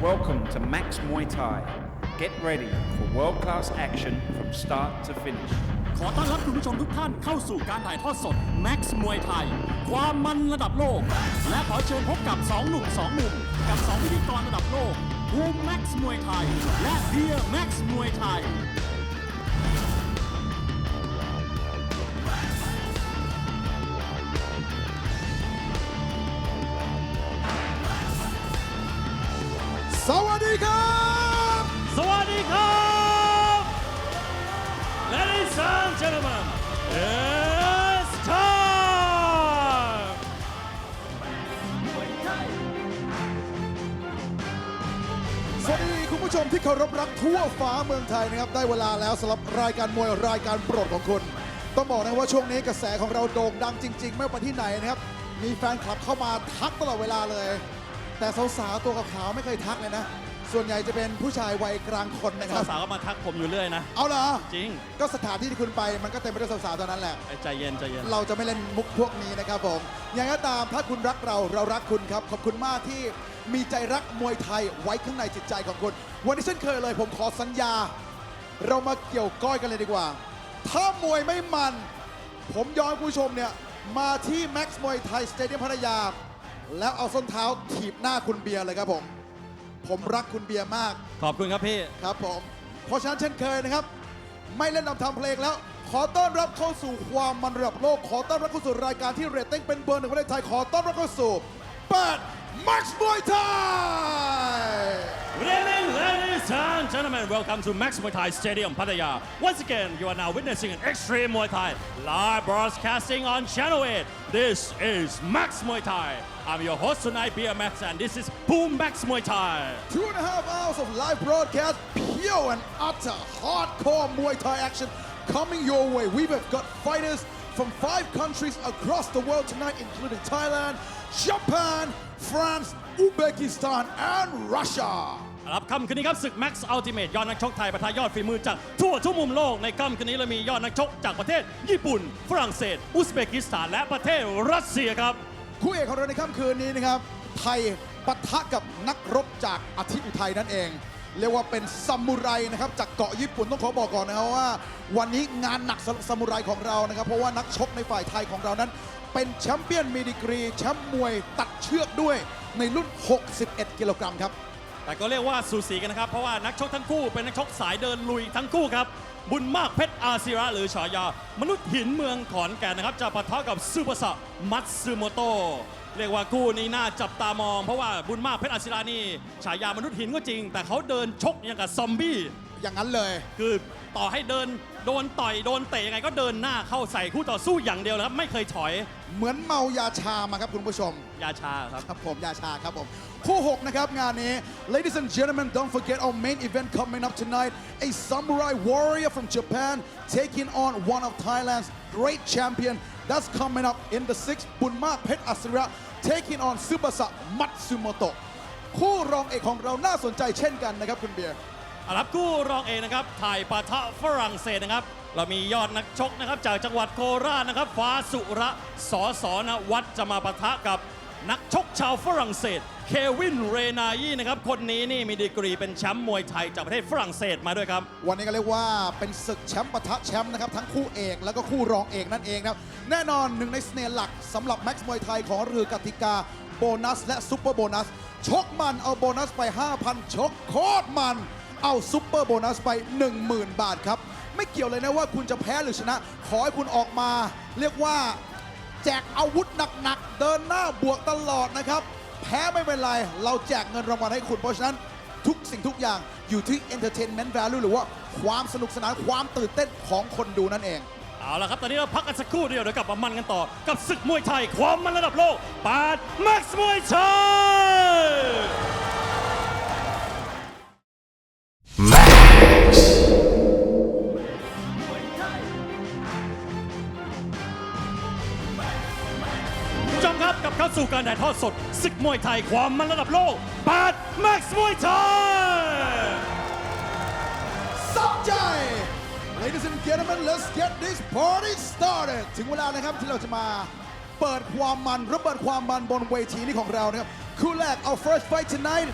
Welcome to Max Muay Thai. Get ready for world class action from start to finish. ขอต้อนรับคุณผู้ชมทุกท่านเข้าสู่การถ่ายทอดสด Max มวยไทย ความมันระดับโลก และขอเชิญพบกับ 2 หนุ่ม 2 มุม กับ 2 พิธีกรระดับโลกภูมิ Max มวยไทย และเบียร์ Max มวยไทย สวัสดีคุณผู้ชมที่เคารพรักทั่วฟ้าเมืองไทยนะครับ ได้เวลาแล้วสำหรับรายการมวยรายการโปรดของคุณต้องบอกนะว่าช่วงนี้กระแสของเราโด่งดังจริง ๆ ไม่ว่าไปที่ไหนนะครับ มีแฟนคลับเข้ามาทักตลอดเวลาเลย แต่สาวๆตัวขาวๆไม่เคยทักเลยนะ ส่วนใหญ่จะเป็นผู้ชายวัยกลางคนนะครับ สาวๆก็มาทักผมอยู่เรื่อยนะ เอาเหรอ จริง ก็สถานที่ที่คุณไปมันก็เต็มไปด้วยสาวๆเท่านั้นแหละ ใจเย็นใจเย็น เราจะไม่เล่นมุกพวกนี้นะครับผมอย่างไรก็ตามถ้าคุณรักเราเรารักคุณครับ ขอบคุณมากที่มีใจรักมวยไทยไว้ข้างในจิตใจของคุณ วันนี้เช่นเคยเลย ผมขอสัญญา เรามาเกี่ยวก้อยกันเลยดีกว่า ถ้ามวยไม่มัน ผมยอมให้คุณผู้ชมเนี่ยมาที่ Max มวยไทยสเตเดียมพัทยา แล้วเอาส้นเท้าถีบหน้าคุณเบียร์เลยครับผม ผมรักคุณเบียร์มากขอบคุณครับพี่ ครับผมเพราะฉะนั้นเช่นเคยนะครับ ไม่เล่นนำทำเพลงแล้ว ขอต้อนรับเข้าสู่ความมันระดับโลก ขอต้อนรับเข้าสู่รายการที่เรตติ้งเป็นเบอร์หนึ่งของประเทศไทยขอต้อนรับเข้าสู่เปิดมัชมวยไทย Good evening, ladies and gentlemen. Welcome to Max Muay Thai Stadium, Pattaya. Once again, you are now witnessing an extreme Muay Thai live broadcasting on Channel 8. This is Max Muay Thai. I'm your host tonight, Max, and this is Boom Max Muay Thai. Two and a half hours of live broadcast, pure and utter hardcore Muay Thai action coming your way. We've got fighters from five countries across the world tonight, including Thailand, Japan, France, Uzbekistan, and Russia. ครับค่ำคืนนี้ครับศึก Max Ultimate ยอดนักชกไทยประทะยอดฝีมือจากทั่วทุกมุมโลกในค่ำคืนนี้เรามียอดนักชกจากประเทศ ญี่ปุ่น ฝรั่งเศส อุซเบกิสถาน และประเทศรัสเซียครับ คู่เอกของเราในค่ำคืนนี้นะครับ ไทยปะทะกับนักรบจากอาทิตย์อุทัยนั่นเอง เรียกว่าเป็นซามูไรนะครับจากเกาะญี่ปุ่นต้องขอบอกก่อนนะครับว่า วันนี้งานหนักสำหรับซามูไรของเรานะครับ เพราะว่านักชกในฝ่ายไทยของเรานั้น เป็นแชมเปี้ยนมีดีกรีแชมป์มวยตัดเชือกด้วยในรุ่น 61 กิโลกรัมครับ แต่ก็เรียกว่าสูสีกันนะครับ เพราะว่านักชกทั้งคู่เป็นนักชกสายเดินลุยทั้งคู่ครับ บุญมากเพชรอาศิระหรือฉายา มนุษย์หินเมืองขอนแก่นนะครับ จะปะทะกับซูเปอร์สะมัตสึโมโตเรียกว่าคู่นี้น่าจับตามอง เพราะว่าบุญมากเพชรอาศิระนี่ฉายามนุษย์หินก็จริง แต่เขาเดินชกอย่างกับซอมบี้ อย่างนั้นเลย คือต่อให้เดินโดนต่อยโดนเตะยังไงก็เดินหน้าเข้าใส่คู่ต่อสู้อย่างเดียวนะครับ ไม่เคยถอยเหมือนเมายาชามาครับคุณผู้ชม ยาชาครับ ครับผมยาชาครับผม คู่ 6 นะครับ งานนี้ ladies and gentlemen don't forget our main event coming up tonight a samurai warrior from Japan taking on one of Thailand's great champion that's coming up in the sixth บุญมากเพชรอัศระ taking on ซูบาสะมัตสึโมโตะคู่รองเอกของเราน่าสนใจเช่นกันนะครับคุณเบียร์ อารับคู่รองเอกนะครับไทยปะทะฝรั่งเศสนะครับ เรามียอดนักชกนะครับ จากจังหวัดโคราชนะครับ ฟ้าสุระสอสอนวัดจะมาปะทะกับนักชกชาวฝรั่งเศส เควินเรนายีนะครับ คนนี้นี่มีดีกรีเป็นแชมป์มวยไทยจากประเทศฝรั่งเศสมาด้วยครับ วันนี้ก็เรียกว่าเป็นศึกแชมป์ปะทะแชมป์นะครับ ทั้งคู่เอกแล้วก็คู่รองเอกนั่นเองนะครับ แน่นอนหนึ่งในเสน่ห์หลักสำหรับแม็กซ์มวยไทยของเรือกติกาโบนัส และซุปเปอร์โบนัสชกมันเอาโบนัสไป 5,000ชกโคตรมัน เอาซุปเปอร์โบนัสไป 10,000 บาทครับ ไม่เกี่ยวเลยนะว่าคุณจะแพ้หรือชนะ ขอให้คุณออกมา เรียกว่าแจกอาวุธหนักๆ เดินหน้าบวกตลอดนะครับ แพ้ไม่เป็นไร เราแจกเงินรางวัลให้คุณเพราะฉะนั้นทุกสิ่งทุกอย่างอยู่ที่ entertainment value หรือว่าความสนุกสนานความตื่นเต้นของคนดูนั่นเอง เอาละครับ ตอนนี้เราพักกันสักครู่เดียวเดี๋ยวกลับมามันกันต่อ กับศึกมวยไทย ความมันระดับโลกปาดแม็กซ์มวยไทย ผู้ชมครับกลับเข้าสู่การถ่ายทอดสดศึกมวยไทยความมันระดับโลกปาดแม็กซ์มวยไทย สับใจ Ladies and gentlemen let's get this party started ถึงเวลานะครับที่เราจะมาเปิดความมันระเบิดความมันบนเวทีนี้ของเรานะครับ คู่แรก our first fight tonight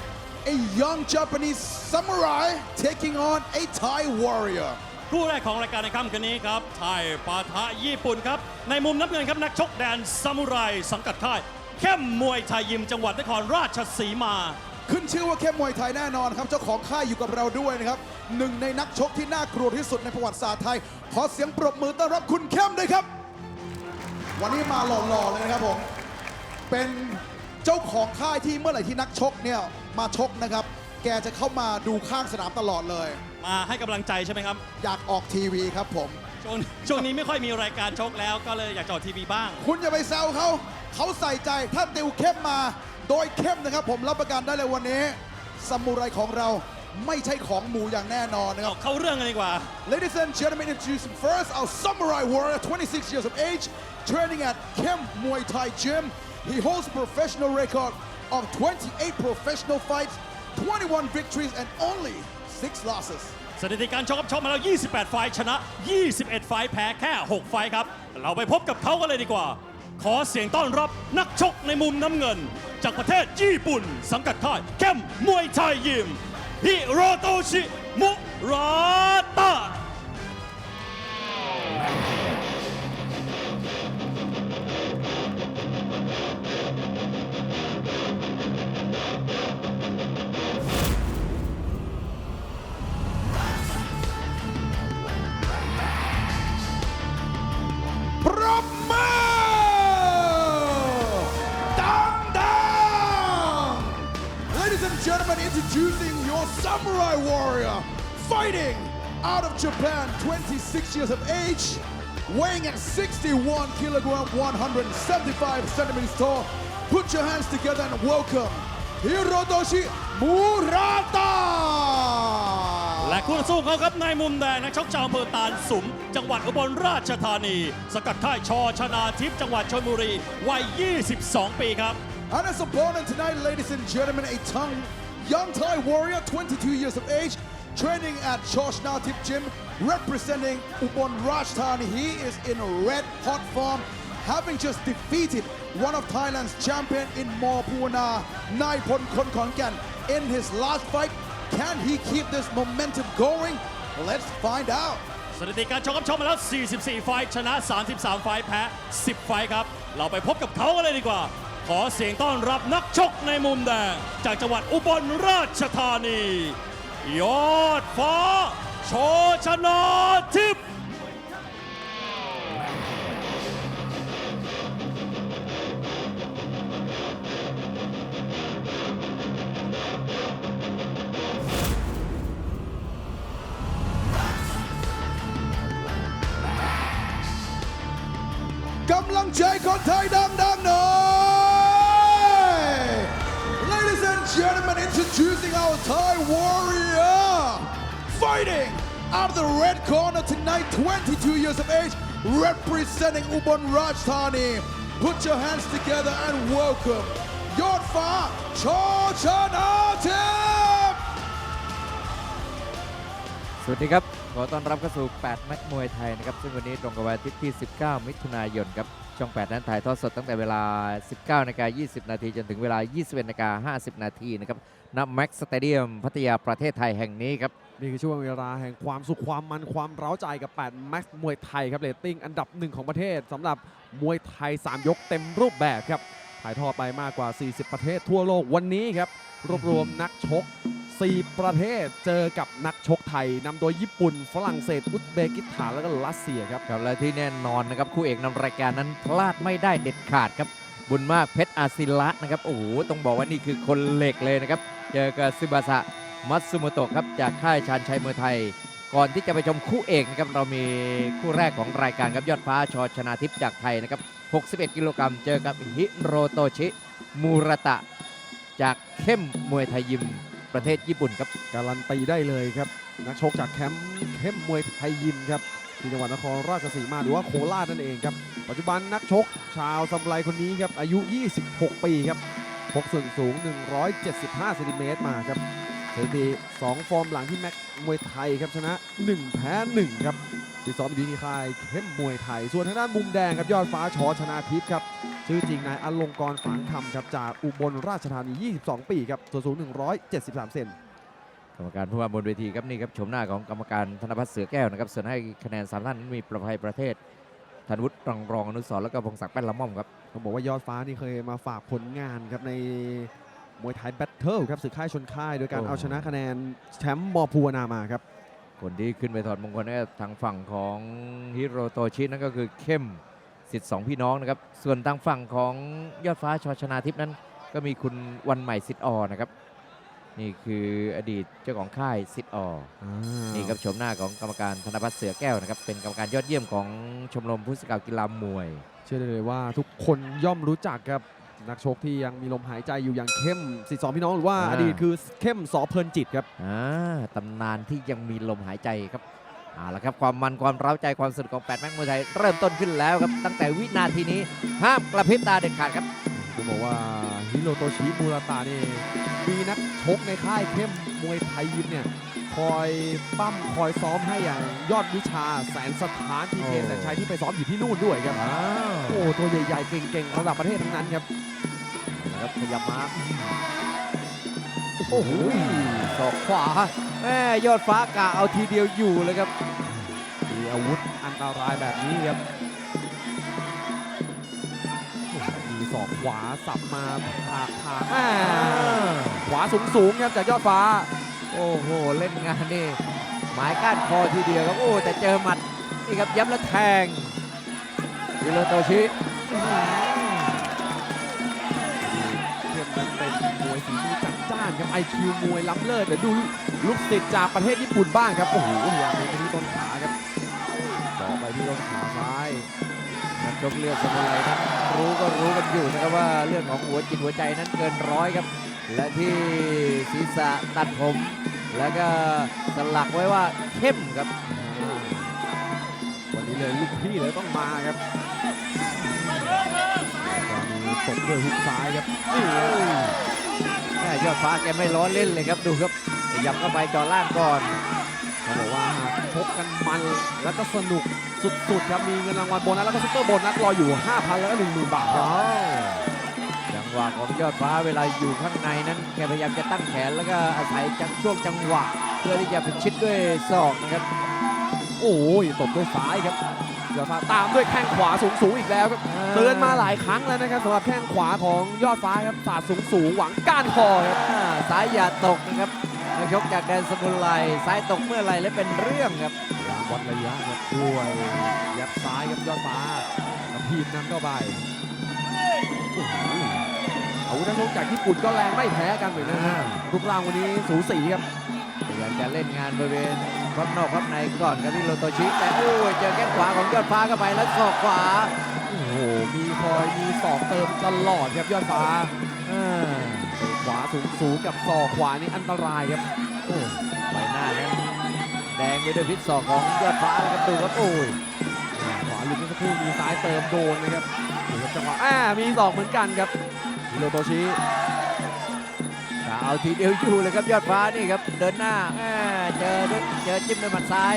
a young Japanese samurai taking on a Thai warrior. คู่แรกของรายการในค่ำคืนนี้ครับไทยปะทะญี่ปุ่นครับ ในมุมน้ำเงินครับนักชกแดนซามูไรสังกัดค่ายเข้มมวยไทยยิมจังหวัดนครราชสีมา ขึ้นชื่อว่าเข้มมวยไทยแน่นอนครับ เจ้าของค่ายอยู่กับเราด้วยนะครับหนึ่งในนักชกที่น่ากลัวที่สุดในประวัติศาสตร์ไทย ขอเสียงปรบมือต้อนรับคุณเข้มด้วยครับ วันนี้มาหล่อๆเลยนะครับผม เป็น เจ้าของค่ายที่เมื่อไหร่ที่นักชกเนี่ยมาชกนะครับ แกจะเข้ามาดูข้างสนามตลอดเลย มาให้กำลังใจใช่ไหมครับอยากออกทีวีครับผม ช่วงช่วงนี้ไม่ค่อยมีรายการชกแล้วก็เลยอยากจะออกทีวีบ้าง คุณอย่าไปแซวเขาเขาใส่ใจถ้าติวเข้มมา โดยเข้มนะครับ ผมรับประกันได้เลยวันนี้สมุไรของเราไม่ใช่ของหมูอย่างแน่นอนนะครับ เอาเข้าเรื่องกันดีกว่า Ladies and gentlemen, introducing first our samurai warrior, 26 years of age, training at Kem Muay Thai Gym. He holds a professional record of 28 professional fights, 21 victories, and only 6 losses. สถิติการชกครับชกมาแล้ว 28 ไฟล์ชนะ 21 ไฟล์แพ้แค่ 6 ไฟล์ครับ เราไปพบกับเขากันเลยดีกว่า ขอเสียงต้อนรับนักชกในมุมน้ำเงิน จากประเทศญี่ปุ่น สังกัดค่ายเข้มมวยไทยยิมฮิโรโตชิมุราตะ introducing your samurai warrior, fighting out of Japan, 26 years of age, weighing at 61 kilogram, 175 centimeters tall. Put your hands together and welcome Hirotoshi Murata. และคู่ต่อสู้ของเขาครับในมุมแดงนักชกชาวอำเภอตาลสุม จังหวัดอุบลราชธานี สกัดค่ายชอชนาทิพย์จังหวัดชลบุรี วัย 22 ปีครับ And his opponent tonight, ladies and gentlemen, a tongue, young Thai warrior, 22 years of age, training at Choshna Tip Gym, representing Ubon Rajdhani. He is in red hot form, having just defeated one of Thailand's champion in Morpuna, Naipon Konkonkan, in his last fight. Can he keep this momentum going? Let's find out. สถิติการชกครับชกมาแล้ว 44 ไฟท์ชนะ 33 ไฟท์แพ้ 10 ไฟท์ครับ เราไปพบกับเขากันเลยดีกว่า ขอเสียงต้อนรับนักชกในมุมแดง จากจังหวัดอุบลราชธานี ยอดฟ้า โชชนาทิพย์กำลังใจคนไทยดังๆหน่อย Muay Thai warrior fighting out of the red corner tonight 22 years of age representing Ubon Rajdhani put your hands together and welcome ยอดฟ้าชอชนาทิพย์สวัสดีครับ ขอต้อนรับเข้าสู่8นักมวยไทยนะครับ ซึ่งวันนี้ตรงกับวันอาทิตย์ที่ 19 มิถุนายนครับ ช่อง 8 นั้นถ่ายทอดสดตั้งแต่เวลา 19นาฬิกา20 นาทีจนถึงเวลา 21นาฬิกา50 นาทีนะครับ ณแม็กซ์สเตเดียมพัทยาประเทศไทยแห่งนี้ครับ นี่คือช่วงเวลาแห่งความสุขความมันความเร้าใจกับ8แม็กซ์มวยไทยครับเรตติ้งอันดับหนึ่งของประเทศสำหรับมวยไทย 3 ยกเต็มรูปแบบครับถ่ายทอดไปมากกว่า 40 ประเทศทั่วโลกวันนี้ครับ รวบรวมนักชก 4 ประเทศเจอกับนักชกไทยนำโดยญี่ปุ่น ฝรั่งเศส อุซเบกิสถานแล้วก็รัสเซียครับครับและที่แน่นอนนะครับคู่เอกนำรายการนั้นพลาดไม่ได้เด็ดขาดครับ บุญมากเพชรอาศิระนะครับโอ้โหต้องบอกว่านี่คือคนเหล็กเลยนะครับ เจอกับซึบาสะมัตสึโมโตะครับจากค่ายชานชัยมวยไทย ก่อนที่จะไปชมคู่เอกนะครับเรามีคู่แรกของรายการครับยอดฟ้าชอชนาทิพย์จากไทยนะครับ 61 กิโลกรัมเจอกับฮิโรโตชิมูระตะ จากเข้มมวยไทยยิมประเทศญี่ปุ่นครับการันตีได้เลยครับ นักชกจากแคมป์เข้มมวยไทยยิมครับที่จังหวัดนครราชสีมาหรือว่าโคราชนั่นเองครับ ปัจจุบันนักชกชาวซามูไรคนนี้ครับอายุ 26 ปีครับ พกส่วนสูง 175เซนติเมตรมาครับสถิติ2ฟอร์มหลังที่แม็กมวยไทยครับชนะ 1 แพ้ 1 ครับที่ซ้อมอยู่ที่ค่ายเข้มมวยไทย ส่วนทางด้านมุมแดงครับยอดฟ้าชอชนาทิพย์ครับ ชื่อจริงนายอลงกรฝางคำครับจากอุบลราชธานี 22 ปีครับส่วนสูง 173 เซนกรรมการผู้ว่าบนเวทีครับนี่ครับชมหน้าของกรรมการธนพัฒน์เสือแก้วนะครับส่วนให้คะแนนสามท่านนั้นมีประภัยประเทศ ธันวุฒิรองรองอนุสรณ์แล้วก็พงศักดิ์แป้นละม่อมครับต้องบอกว่ายอดฟ้านี่เคยมาฝากผลงานครับในมวยไทยแบทเทิลครับศึกค่ายชนค่ายโดยการโอ้เอาชนะคะแนนแชมป์มอภูวนามาครับคนที่ขึ้นไปถอดมงคลให้กับทางฝั่งของฮิโรโตชินั่นก็คือเข้มสิทธิ์สองพี่น้องนะครับ ส่วนทางฝั่งของยอดฟ้าชอชนาทิพย์นั้น ก็มีคุณวันใหม่สิทธิ์ออนะครับ นี่คืออดีตเจ้าของค่ายสิทธิ์ออนี่ครับชมหน้าของกรรมการธนพัฒน์เสือแก้วนะครับ เป็นกรรมการยอดเยี่ยมของชมรมผู้สื่อข่าวกีฬามวย เชื่อได้เลยว่าทุกคนย่อมรู้จักครับนักชกที่ยังมีลมหายใจอยู่อย่างเข้มสิทธิ์สองพี่น้องหรือว่าอ่าอดีตคือเข้มสอเพลินจิตครับอ่าตำนานที่ยังมีลมหายใจครับเอาละครับความมันความเร้าใจความสนุกของแปดแม็กมวยไทยเริ่มต้นขึ้นแล้วครับตั้งแต่วินาทีนี้ห้ามกระพริบตาเด็ดขาดครับผมบอกว่า ฮิโรโตชิมูราตะนี่มีนักชกในค่ายเข้มมวยไทยยิมเนี่ยคอยปั้มคอยซ้อมให้อย่างยอดวิชาแสนสถานพีเคโอ้แสนชัยที่ไปซ้อมอยู่ที่นู่นด้วยครับอ้าวโอ้ตัวใหญ่ๆ เก่งๆระดับประเทศทั้งนั้นครับนะครับขยับมาโอ้โหศอกขวาแม่ยอดฟ้ากะเอาทีเดียวอยู่เลยครับมีอาวุธอันตรายแบบนี้ครับ ศอกขวาสับมาผากผากแม่ขวาสูงๆครับจากยอดฟ้า โอ้โห เล่นงานนี่หมายก้านคอทีเดียวครับ โอ้ แต่เจอหมัด นี่ครับย้ำแล้วแทงฮิโรโตชิเข้มนั้นเป็นมวยฝีมือจัดจ้านครับไอคิวมวยล้ำเลิศเดี๋ยวดูลูกศิษย์จากประเทศญี่ปุ่นบ้างครับ โอ้โหพยายามไปที่ต้นขาครับต่อไปที่ต้นขาซ้าย ชกเลือดสมุไรนั้นรู้ก็รู้กันอยู่นะครับว่าเรื่องของหัวจิตหัวใจนั้นเกินร้อยครับ และที่ศีรษะตัดผม แล้วก็สลักไว้ว่าเข้มครับ วันนี้เลยลูกพี่เลยต้องมาครับตอนนี้ตบด้วยฮุกซ้ายครับนี่แม่ยอดฟ้าแกไม่ล้อเล่นเลยครับดูครับขยับเข้าไปจ่อล่างก่อน เขาบอกว่าหากชกกันมันแล้วก็สนุกสุดๆครับมีเงินรางวัลโบนัสแล้วก็ซุปเปอร์โบนัสรออยู่ 5,000 แล้วก็ 10,000 บาทครับจังหวะของยอดฟ้าเวลาอยู่ข้างในนั้นแกพยายามจะตั้งแขนแล้วก็อาศัยจังช่วงจังหวะ เพื่อที่จะพิชิตด้วยศอกนะครับ โอ้ยตบด้วยซ้ายครับยอดฟ้าตามด้วยแข้งขวาสูงๆอีกแล้วครับเตือนมาหลายครั้งแล้วนะครับสำหรับแข้งขวาของยอดฟ้าครับสาดสูงๆหวังก้านคอครับอ่าซ้ายอย่าตกนะครับ นักชกจากแดนสมุนไลซ้ายตกเมื่อไหรและเป็นเรื่องครับพยายามวัดระยะครับด้วยยับซ้ายครับยอดฟ้ากระพีบนำเข้าไปโอ้โหอาวุธนักชกจากญี่ปุ่นก็แรงไม่แพ้กันเลยนะฮะรูปร่างวันนี้สูสีครับพยายามจะเล่นงานบริเวณรอบนอกรอบในก่อนครับที่โรโตชิแต่โอ้ยเจอแข้งขวาของยอดฟ้าเข้าไปแล้วศอกขวาโอ้โหมีคอยมีศอกเติมตลอดครับยอดฟ้าอ่าเตะ ขวาสูงสูงๆกับศอกขวานี่อันตรายครับ โอ้ใบหน้านั้นแดงไปด้วยพิษศอกของยอดฟ้าแล้วครับดูครับโอ้ยขวาหลุดเมื่อสักครู่มีซ้ายเติมโดนนะครับดูครับจังหวะอ่ามีศอกเหมือนกันครับฮิโรโตชิกะเอาทีเดียวอยู่เลยครับยอดฟ้านี่ครับเดินหน้าแหม่เจอด้วยเจอจิ้มด้วยหมัดซ้าย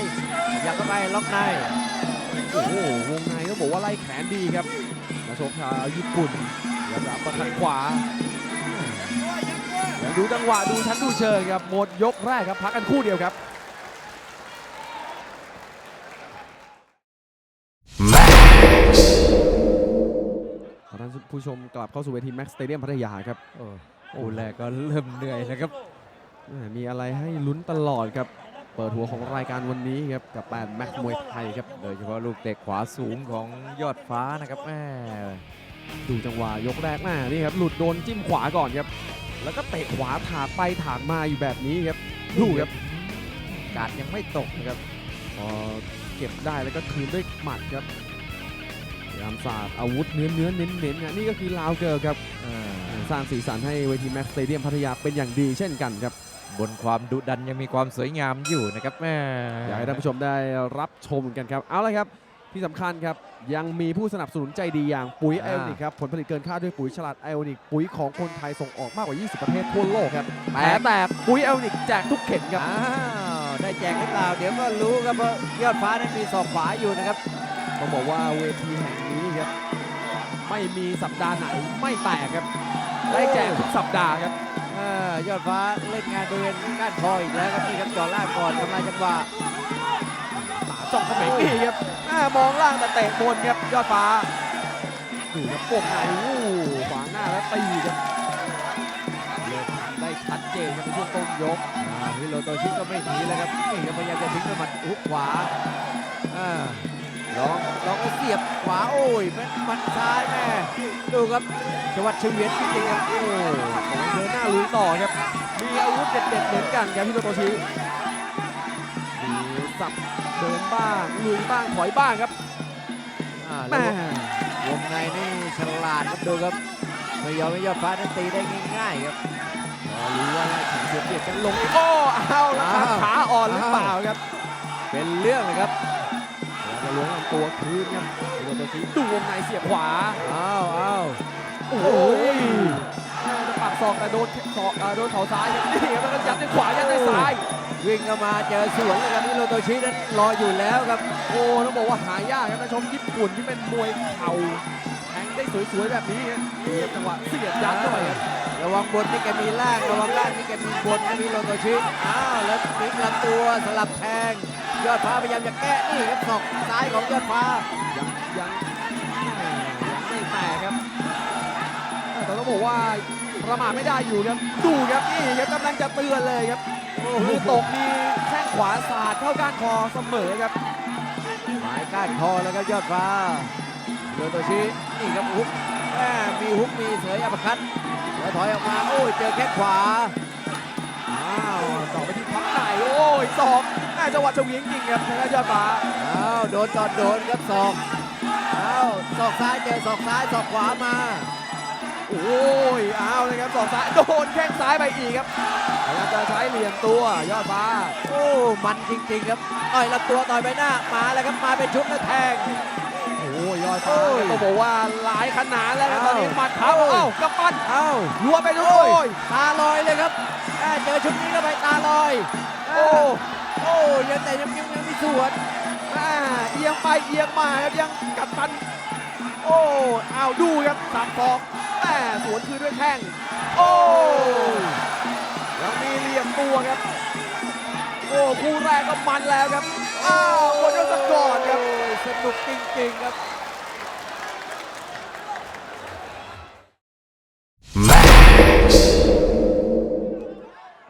อยากเข้าไปล็อกในโอ้โหวงในต้องบอกว่าไล่แขนดีครับนักชกชาวญี่ปุ่นแล้วจะประคันขวาแล้ว ดูจังหวะดูชั้นดูเชิงครับหมดยกแรกครับพักกันคู่เดียวครับขอท่านผู้ชมกลับเข้าสู่เวทีแม็กซ์สเตเดียมพัทยาครับโอ้โอ้แรกก็เริ่มเหนื่อยแล้วครับแหม่มีอะไรให้ลุ้นตลอดครับ เปิดหัวของรายการวันนี้ครับ กับแปดแม็กซ์มวยไทยครับ โดยเฉพาะลูกเตะขวาสูงของยอดฟ้านะครับแม่ดูจังหวะยกแรกแม่นี่ครับ หลุดโดนจิ้มขวาก่อนครับ แล้วก็เตะขวาถากไปถากมาอยู่แบบนี้ครับดูครับกาดยังไม่ตกนะครับพอเก็บได้แล้วก็คืนด้วยหมัดครับพยายามสาดอาวุธเนื้อเนื้อเน้นเน้นๆครับนี่ก็คือลาวเกิร์ลครับอ่าสร้างสีสันให้เวทีแม็กซ์สเตเดียมพัทยาเป็นอย่างดีเช่นกันครับ บนความดุดันยังมีความสวยงามอยู่นะครับแม่อยากให้ท่านผู้ชมได้รับชมกันครับ เอาละครับ ที่สำคัญครับ ยังมีผู้สนับสนุนใจดีอย่างปุ๋ยไออ่าโอนิกครับ ผลผลิตเกินคาดด้วยปุ๋ยฉลาดไอโอนิก ปุ๋ยของคนไทยส่งออกมากกว่า 20 ประเทศทั่วโลกครับแตแต่กแต่ปุ๋ยไอโอนิกแจกทุกเข็มครับ อ้าวได้แจกหรือเปล่า เดี๋ยวก็รู้ครับเพราะยอดฟ้านั้นมีศอกขวาอยู่นะครับต้องบอกว่าเวทีแห่งนี้ครับ ไม่มีสัปดาห์ไหนไม่แตกครับ ได้แจกทุกสัปดาห์ครับ เออยอดฟ้าเล่นงานบริเวณก้านคออีกแล้วครับนี่ครับจ่อล่างก่อนทำลายจังหวะ จ่องเขม็งนี่ครับแม่มองล่างแต่เตะบนครับยอดฟ้าดูครับปกไหนวู้ขวางหน้าแล้วตีครับเลือกทำได้ชัดเจนครับในช่วงต้นยกอ่าฮิโรโตชิก็ไม่หนีแล้วครับนี่ครับพยายามจะทิ้งด้วยหมัดฮุกขวาอ่าลองลองเอาเสียบขวาโอ้ยเป็นหมัดซ้ายแม่ดูครับชวัดเฉวียนจริงๆครับโอ้เดินหน้าลุยต่อครับ มีอาวุธเด็ดๆเหมือนกันครับพี่โรโตชิมีสับ เดินบ้างลุยบ้างถอยบ้างครับอ่าแม่แล้ววงในนี่ฉลาดครับดูครับไม่ยอมให้ยอดฟ้านั้นตีได้ง่ายๆครับ รอรู้ว่าไล่ถึงเสียเปรียบกันลงอีกโอ้เอาแล้วครับอ้าวขาอ่อนหรือเปล่าครับ เป็นเรื่องเลยครับแล้วจะล้วงลำตัวคืนครับพี่โรโตชิดูวงในเสียบขวา อ้าวอ้าวโอ้ยจะปักศอกแต่โดนศอกเอ่อโดนเข่าซ้ายครับนี่ครับแล้วก็ยัดด้วยขวายัดด้วยซ้าย วิ่งเข้ามาเจอสวนเลยครับฮิโรโตชินั้นรออยู่แล้วครับโอ้ต้องบอกว่าหายากครับนักชมญี่ปุ่นที่เป็นมวยเข่าแทงได้สวยๆแบบนี้ครับนี่ครับจังหวะเสียบยัดเข้าไปครับระวังบนนี่แกมีล่างระวังล่างนี่แกมีบนนะฮิโรโตชิอ้าวแล้วพลิกลำตัวสลับแทงยอดฟ้าพยายามจะแก้นี่ครับศอกซ้ายของยอดฟ้ายังยังยังไม่แตกครับแต่ต้องบอกว่า ประมาทไม่ได้อยู่ครับ ดูครับนี่ครับกำลังจะเตือนเลยครับมือตกมีแข้งขวาสาดเข้าก้านคอเสมอครับหมายก้านคอแล้วครับยอดฟ้าฮิโรโตชินี่ครับฮุกแม่มีฮุกมีเสยอัปคัตแล้วถอยออกมาโอ้ยเจอแข้งขวาอ้าวต่อไปที่พับไหนโอ้ยสองน่าจังหวะเฉวียงจริงครับทางด้านยอดฟ้าอ้าวโดนก่อนโดนครับศอกอ้าวศอกซ้ายเจอศอกซ้ายศอกขวามา โอ้ยอ้าวเลยครับสองซ้ายโดนแข้งซ้ายไปอีกครับพยายามจะใช้เหลี่ยมตัวยอดฟ้า โอ้มันจริงๆครับต่อยลำตัวต่อยใบหน้ามาแล้วครับมาเป็นชุดแล้วแทงโอ้ยยอดฟ้าโอ้ยต้องบอกว่าหลายขนาดแล้วครับตอนนี้อ้าวหมัดเท้าโอ้ยเอ้ากำปั้นเอ้ารัวไปทุกโอ้ยตาลอยเลยครับอ่าเจอชุดนี้เข้าไปตาลอยโอ้าโอ้ยังแต่ยังยังยังไม่สวนอ่าเอียงไปเอียงมาครับยังกัดฟัน โอ้อ้าวดูครับสามฟอกแม่สวนคืนด้วยแข้ง โอ้ยังมีเหลี่ยมตัวครับ โอ้คู่แรกก็มันแล้วครับ อ้าวหมดยกสักก่อนครับโอ้ยสนุกจริงๆครับ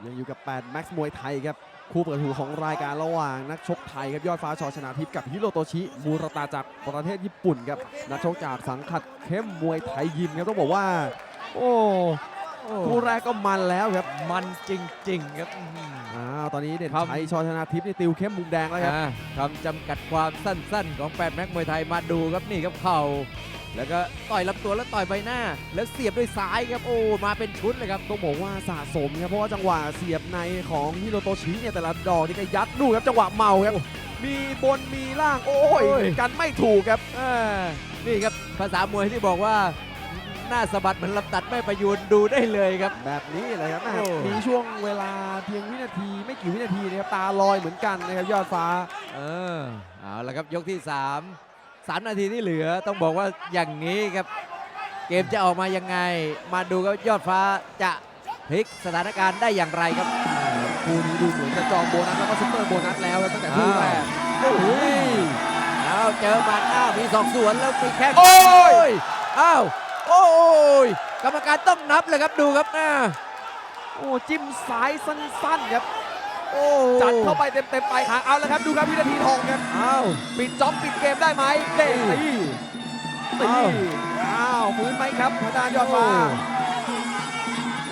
ยังอยู่กับ8แม็กซ์มวยไทยครับ คู่เปิดหูของรายการระหว่างนักชกไทยครับยอดฟ้าชอชนาทิพย์กับฮิโรโตชิมูรตาจากประเทศญี่ปุ่นครับนักชกจากสังกัดเข้มมวยไทยยิมครับต้องบอกว่า โอ้คู่แรกก็มันแล้วครับมันจริง ๆ ครับอื้อหืออ้าวตอนนี้เด่นครับชัยชอชนาทิพย์นี่ติวเข้มมุมแดงแล้วครับอ่าคำจำกัดความสั้นๆ ของแปดแม็กมวยไทยมาดูครับนี่ครับเข่า แล้วก็ต่อยลำตัวแล้วต่อยใบหน้า แล้วเสียบด้วยซ้ายครับโอ้มาเป็นชุดเลยครับต้องบอกว่าสะสมครับเพราะว่าจังหวะเสียบในของฮิโรโตชิเนี่ยแต่ละดอกนี่ก็ยัดดูครับจังหวะเมาครับมีบนมีล่างโอ้ยโอ้ยกันไม่ถูกครับอ่านี่ครับภาษามวยที่บอกว่าหน้าสะบัดเหมือนลำตัดแม่ประยูนดูได้เลยครับ แบบนี้เลยครับแม่โอ้มีช่วงเวลาเพียงวินาทีไม่กี่วินาทีนะครับตาลอยเหมือนกันนะครับยอดฟ้า เออเอาละครับยกที่ 3 3 นาทีที่เหลือต้องบอกว่าอย่างนี้ครับ เกมจะออกมายังไง มาดูครับยอดฟ้าจะพลิกสถานการณ์ได้อย่างไรครับคู่นี้ดูเหมือนจะจองโบนัสแล้วก็ซุปเปอร์โบนัสแล้วครับตั้งแต่คู่แรกโอ้ยเอาเจอหมัดอ้าวมีสองสวนแล้วมีแข้งโอ้ยอ้าวโอ้ยกรรมการต้องนับเลยครับดูครับนะโอ้จิ้มซ้ายสั้นๆครับ โอ้จัดเข้าไปเต็มๆไปลายหางเอาแล้วครับดูครับวินาทีทองครับอ้าว ปิดจ็อบปิดเกมได้ไหมเด้งตีตีอ้าว อ้าวฟื้นไหมครับทางด้านยอดฟ้า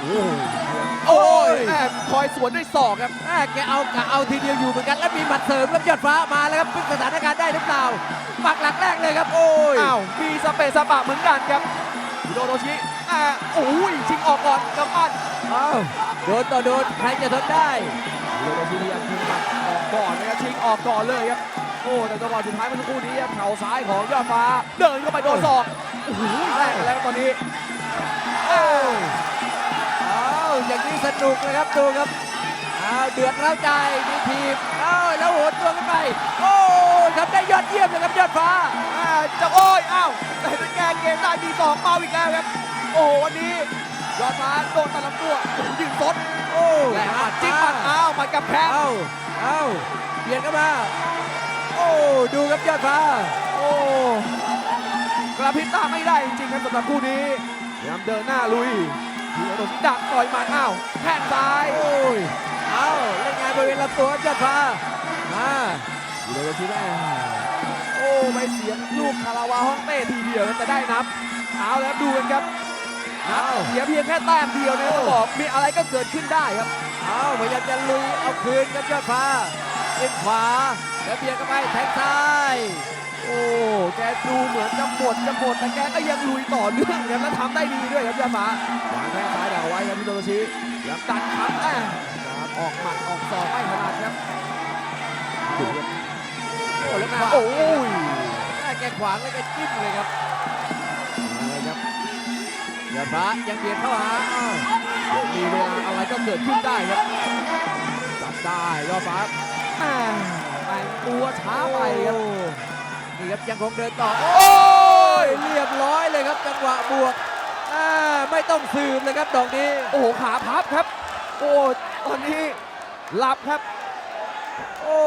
โอ้โอ้ยแอบคอยสวนด้วยศอกครับ แม่แกเอากะเอาทีเดียวอยู่เหมือนกันแล้วมีหมัดเสริมครับยอดฟ้ามาแล้วครับพลิกสถานการณ์ได้หรือเปล่าปักหลักแรกเลยครับ โอ้ยอ้าว มีสเปซสปะเหมือนกันครับฮิโดโตชิอ่าโอ้ยชิงออกก่อนกำปั้นอ้าวโดนต่อโดนใครจะทนได้ ฮิโดโตชิพยายามชิงหมัดออกก่อนนะครับชิงออกก่อนเลยครับ โอ้แต่จังหวะสุดท้ายเมื่อสักครู่นี้ครับเข่าซ้ายของยอดฟ้า เดินเข้าไปโดนศอกโอ้โหแรกแล้วตอนนี้โอ้อ้าวอย่างนี้สนุกเลยครับดูครับอเอาเดือดร้าวใจมีทีมเอาวแล้วโหนตัวขึ้นไปโอ้ทำได้ยอดเยี่ยมเลยครับยอดฟ้าอ่าจะโอ้ยอ้าวแต่แกเกมได้มีสองเป้าอีกแล้วครับ โอ้วันนี้ ยอดฟ้าโดนตะลำตัวยิงสดโอ้แหลมมาจิ้มมันอ้าวมันกับแพงเอาเอาเบียดเข้ามา โอ้ดูครับยอดฟ้าโอ้กระพริบตาไม่ได้จริงๆครับสำหรับคู่นี้พยายามเดินหน้าลุยทีอโดนดักต่อยหมัดอ้าวแข้งซ้ายโอ้ยเอาเล่นงานบริเวณลำตัวครับยอดฟ้ามายูโรชิแม่โอ้ไม่เสียงลูกคาราวาฮ่องเต้ทีเดียวครับแต่ได้นับเอาแล้วครับดูกันครับ นับเสียเพียงแค่แต้มเดียวเนี่ยต้องบอกมีอะไรก็เกิดขึ้นได้ครับเอาพยายามจะลุยเอาคืนครับยอดฟ้าเล่นขวาแล้วเบียดเข้าไปแทงซ้ายโอ้แกดูเหมือนจะหมดจะหมดแต่แกก็ยังลุยต่อเนื่องครับและทำได้ดีด้วยครับยาฟ้าวางแข้งซ้ายดักเอาไว้ครับพี่โดโรชิยังดันครับแอบครับออกหมัดออกศอกไม่ถนัดครับดูครับโอ้แล้วมาโอ้ยแกขวางแล้วแกจิ้มเลยครับอะไรครับ ยอดฟ้ายังเบียดเข้าหาอ้าวมีเวลาอะไรก็เกิดขึ้นได้ครับจับได้ยอดฟ้าแม่แต่งตัวช้าไปครับนี่ครับยังคงเดินต่อโอ้ยเรียบร้อยเลยครับจังหวะบวกอ่าไม่ต้องสืบเลยครับดอกนี้โอ้โหขาพับครับ โอ้ตอนนี้หลับครับ โอ้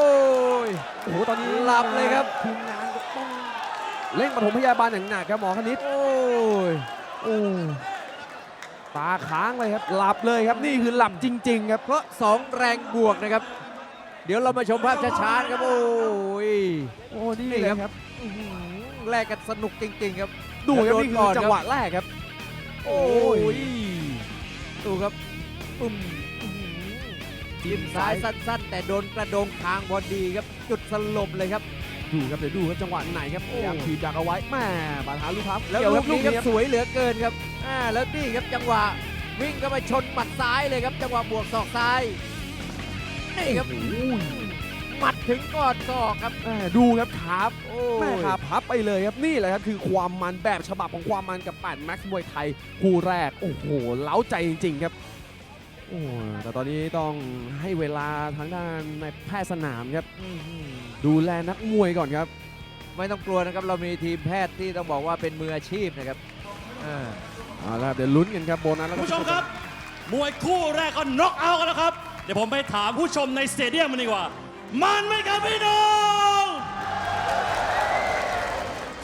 ยโอ้โหตอนนี้หลับเลยครับทีมงานก็ต้องเร่งปฐมพยาบาลอย่างหนักครับหมอคณิตโอ้ยโอ้ ตาค้างเลยครับหลับเลยครับนี่คือหลับจริง ๆ ครับ เพราะสองแรงบวกนะครับ เดี๋ยวเรามาชมภาพช้าๆนะครับโอ้ยโอ้นี่นี่เลยครับครับอื้อหือแลกกันสนุกจริง ๆ ครับ ดูครับโดนนี่คืก่ออนครับจังหวะแรกครับ โอ้ยดูครับปุ่มอื้อหือจิ้มซ้ายสั้น ๆ แต่โดนกระโดงคางพอดีครับ จุดสลบเลยครับ ดูครับเดี๋ยวดูครับจังหวะไหนครับพยายามถีบดักเอาไว้แม่บาดหาลูกพับแล้วเกี่ยลูคกรับลูนี้กครับนี้ครับสวยเหลือเกินครับอ่าแล้วนี่ครับจังหวะวิ่งเข้าไปชนหมัดซ้ายเลยครับ จังหวะบวกศอกซ้ายนี่ครับหมัดถึงก่อนศอกครับแม่ดูครับขาบโอ้แม่ยขาพับไปเลยครับนี่แหละครับคือความมันแบบฉบับของความมันกับ8แม็กซ์มวยไทยคู่แรกโอ้โหเล้าใจจริงๆครับ โอ้แต่ตอนนี้ต้องให้เวลาทางด้านในแพทย์สนามครับ อื้อหือดูแลนักมวยก่อนครับ ไม่ต้องกลัวนะครับ เรามีทีมแพทย์ที่ต้องบอกว่าเป็นมืออาชีพนะครับอ่า เอาละครับเดี๋ยวลุ้นกันครับโบนัสแล้วคุก็ณผู้ชมครับ มวยคู่แรกก็น็อกเอาท์กันแล้วครับ เดี๋ยวผมไปถามผู้ชมในสเตเดียมมันดีกว่า มันไหมครับพี่น้อง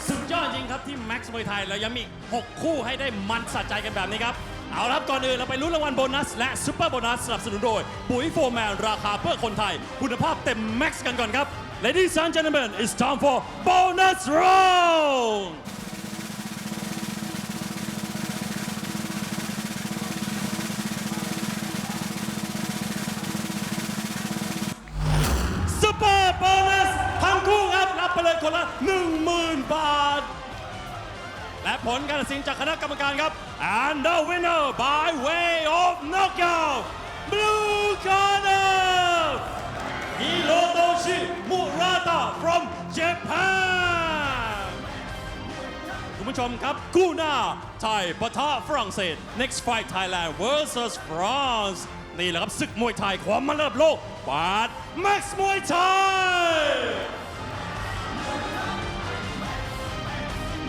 สุดยอดจริงครับที่แม็กซ์มวยไทยเรายังมีอีก6คู่ให้ได้มันสะใจกันแบบนี้ครับ เอาละครับก่อนอื่นเราไปลุ้นรางวัลโบนัส และซุปเปอร์โบนัสสนับสนุนโดย ปุ๋ยโฟร์แมนราคาเพื่อคนไทย คุณภาพเต็มแม็กซ์กันก่อนครับ Ladies and gentlemen it's time for bonus round Super Bonus ทั้งคู่ครับรับไปเลยคนละ 10,000 บาท และผลการตัดสินจากคณะกรรมการครับ and the winner by way of knockout blue corner Hirotoshi Murata from Japan คุณผู้ชมครับคู่หน้าไทยปะทะฝรั่งเศส next fight Thailand versus France นี่แหละครับศึกมวยไทยความมันระดับโลกปาด Max มวยไทย